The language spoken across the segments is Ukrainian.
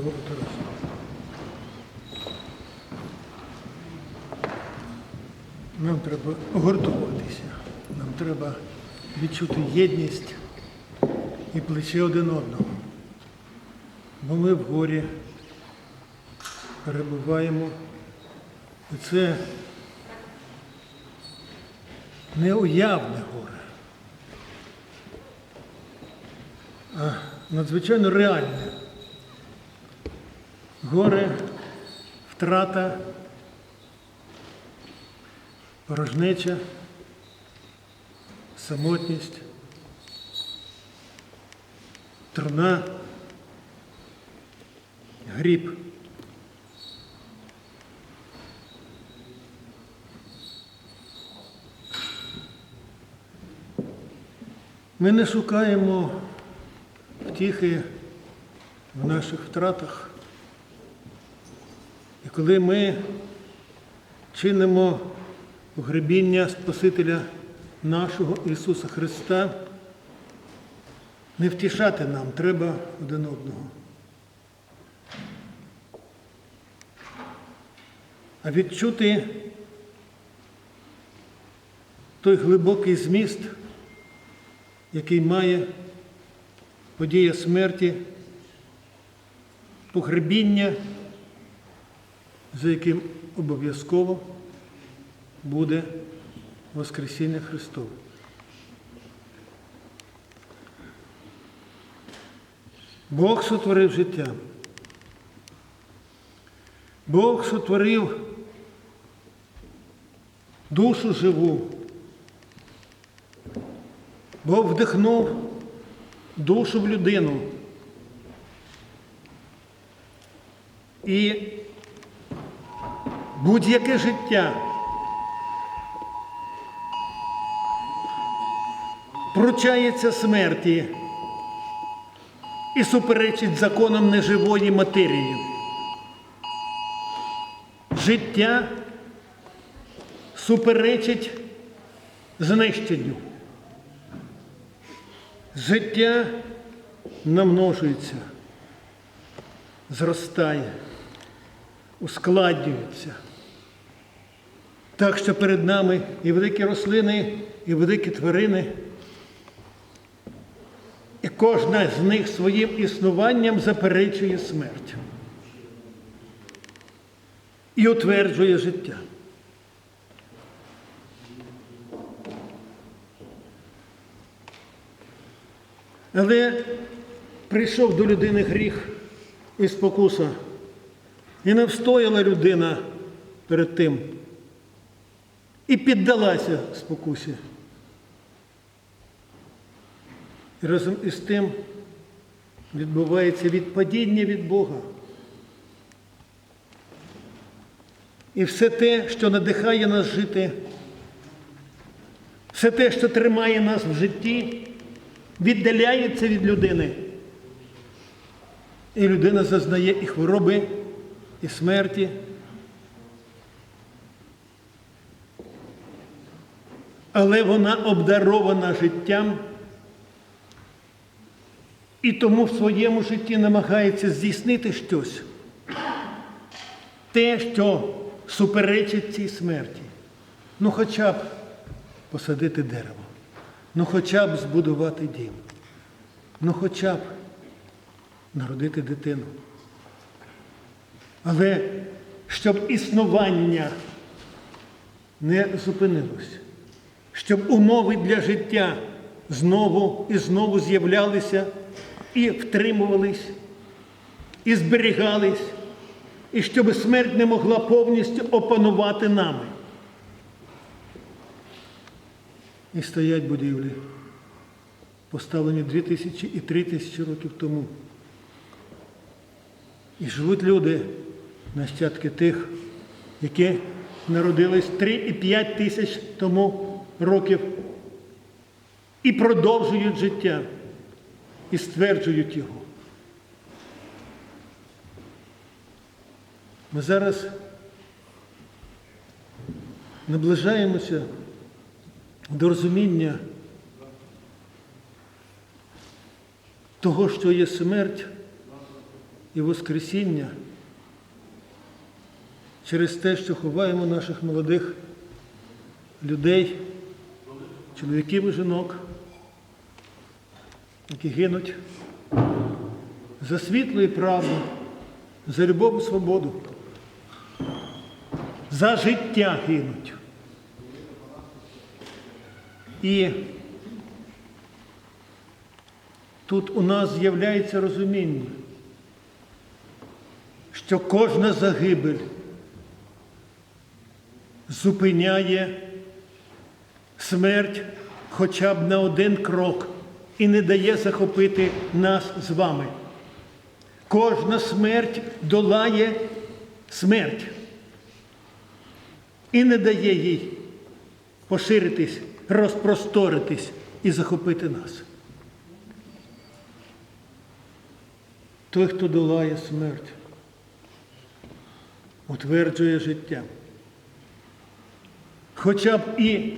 бути разом. Нам треба гуртуватися, нам треба відчути єдність і плече один одного. Бо ми в горі перебуваємо. І це неуявне горе, а надзвичайно реальне. Горе, втрата, порожнеча, самотність, труна, гріб. Ми не шукаємо втіхи в наших втратах. Коли ми чинимо погребіння Спасителя нашого Ісуса Христа, не втішати нам треба один одного. А відчути той глибокий зміст, який має подія смерті, погребіння, за яким обов'язково буде Воскресіння Христове. Бог сотворив життя. Бог сотворив душу живу. Бог вдихнув душу в людину. І будь-яке життя пручається смерті і суперечить законам неживої матерії. Життя суперечить знищенню. Життя намножується, зростає, ускладнюється. Так що перед нами і великі рослини, і великі тварини, і кожна з них своїм існуванням заперечує смерть. І утверджує життя. Але прийшов до людини гріх і спокуса, і не встояла людина перед тим, і піддалася спокусі. І разом із тим відбувається відпадіння від Бога. І все те, що надихає нас жити, все те, що тримає нас в житті, віддаляється від людини. І людина зазнає і хвороби, і смерті. Але вона обдарована життям і тому в своєму житті намагається здійснити щось. Те, що суперечить цій смерті. Ну хоча б посадити дерево. Ну хоча б збудувати дім. Ну хоча б народити дитину. Але щоб існування не зупинилось, щоб умови для життя знову і знову з'являлися і втримувались, і зберігались, і щоб смерть не могла повністю опанувати нами. І стоять будівлі, поставлені дві тисячі і три тисячі років тому. І живуть люди, нащадки тих, які народились 3 і 5 тисяч тому років і продовжують життя, і стверджують його. Ми зараз наближаємося до розуміння того, що є смерть, і Воскресіння через те, що ховаємо наших молодих людей, чоловіків і жінок, які гинуть за світло і правду, за любов і свободу, за життя гинуть. І тут у нас з'являється розуміння, що кожна загибель зупиняє смерть хоча б на один крок і не дає захопити нас з вами. Кожна смерть долає смерть і не дає їй поширитись, розпросторитись і захопити нас. Той, хто долає смерть, утверджує життя. Хоча б і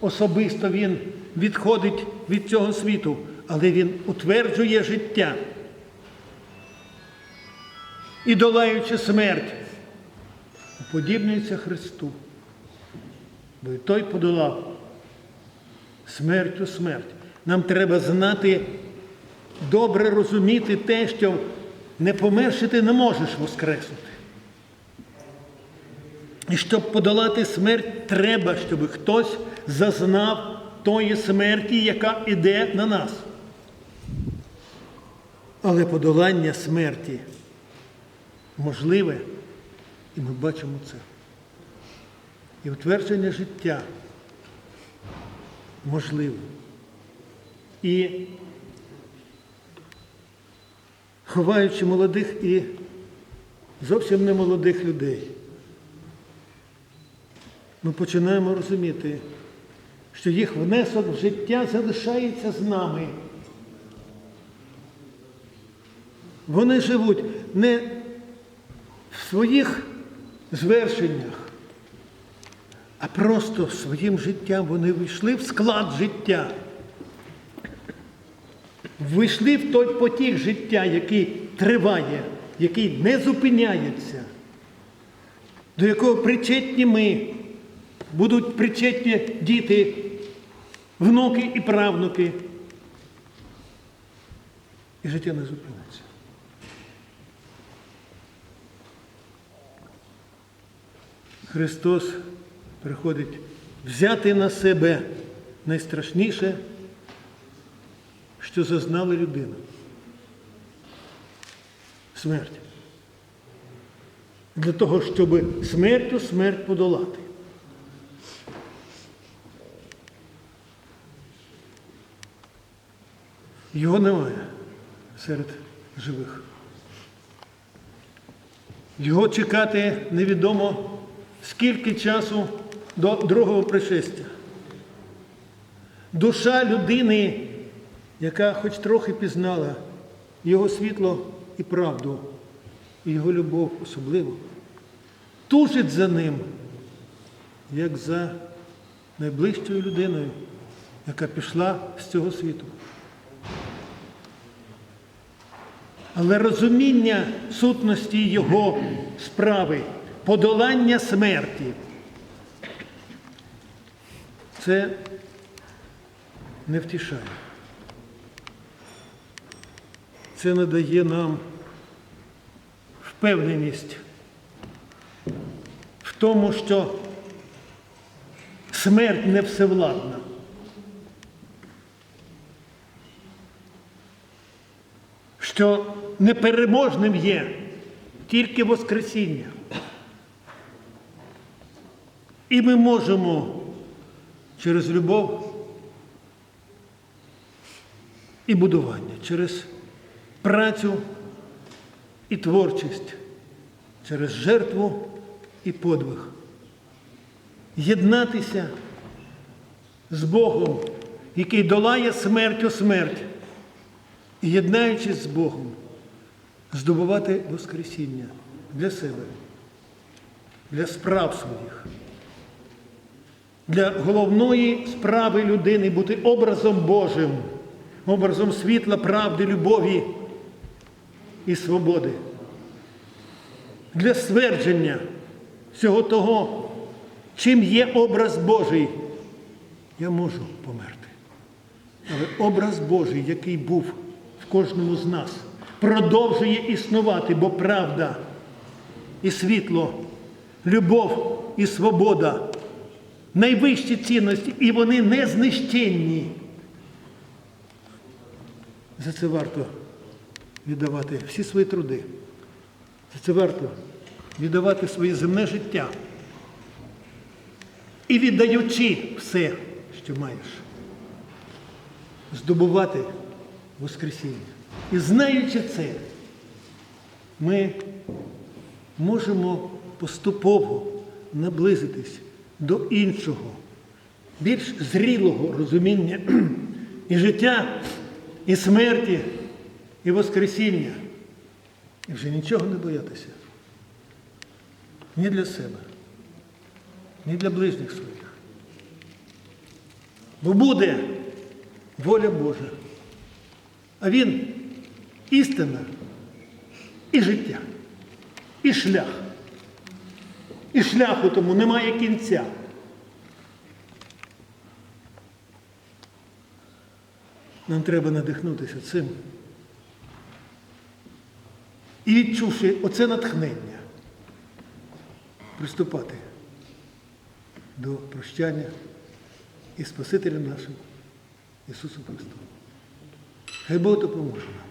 особисто він відходить від цього світу, але він утверджує життя. І долаючи смерть, уподібнюється Христу. Бо і той подолав смертю смерть. Нам треба знати, добре розуміти те, що не померши ти не можеш воскреснути. І щоб подолати смерть, треба, щоб хтось зазнав тої смерті, яка іде на нас. Але подолання смерті можливе, і ми бачимо це. І утвердження життя можливе. І ховаючи молодих і зовсім не молодих людей, ми починаємо розуміти, що їх внесок в життя залишається з нами. Вони живуть не в своїх звершеннях, а просто своїм життям вони вийшли в склад життя. Вийшли в той потік життя, який триває, який не зупиняється, до якого причетні ми, будуть причетні діти, внуки і правнуки. І життя не зупиниться. Христос приходить взяти на себе найстрашніше, що зазнала людина. Смерть. Для того, щоб смертю смерть подолати. Його немає серед живих. Його чекати невідомо скільки часу до другого пришестя. Душа людини, яка хоч трохи пізнала його світло і правду, і його любов особливо, тужить за ним, як за найближчою людиною, яка пішла з цього світу. Але розуміння сутності його справи, подолання смерті, це не втішає. Це надає нам впевненість в тому, що смерть не всевладна. Що непереможним є тільки Воскресіння. І ми можемо через любов і будування, через працю і творчість, через жертву і подвиг. Єднатися з Богом, який долає смертю смерть, і єднаючись з Богом, здобувати Воскресіння для себе, для справ своїх, для головної справи людини бути образом Божим, образом світла, правди, любові і свободи. для ствердження всього того, чим є образ Божий, я можу померти. Але образ Божий, який був кожному з нас, продовжує існувати, бо правда і світло, любов і свобода найвищі цінності, і вони не знищенні. За це варто віддавати всі свої труди. За це варто віддавати своє земне життя. І віддаючи все, що маєш, здобувати Воскресіння. І знаючи це, ми можемо поступово наблизитись до іншого, більш зрілого розуміння і життя, і смерті, і Воскресіння. І вже нічого не боятися. Ні для себе, ні для ближніх своїх. Бо буде воля Божа. А Він істина і життя, і шлях. І шляху тому немає кінця. Нам треба надихнутися цим. І відчувши оце натхнення, приступати до прощання і Спасителем нашим Ісусу Христу. Хай Бог допоможе нам.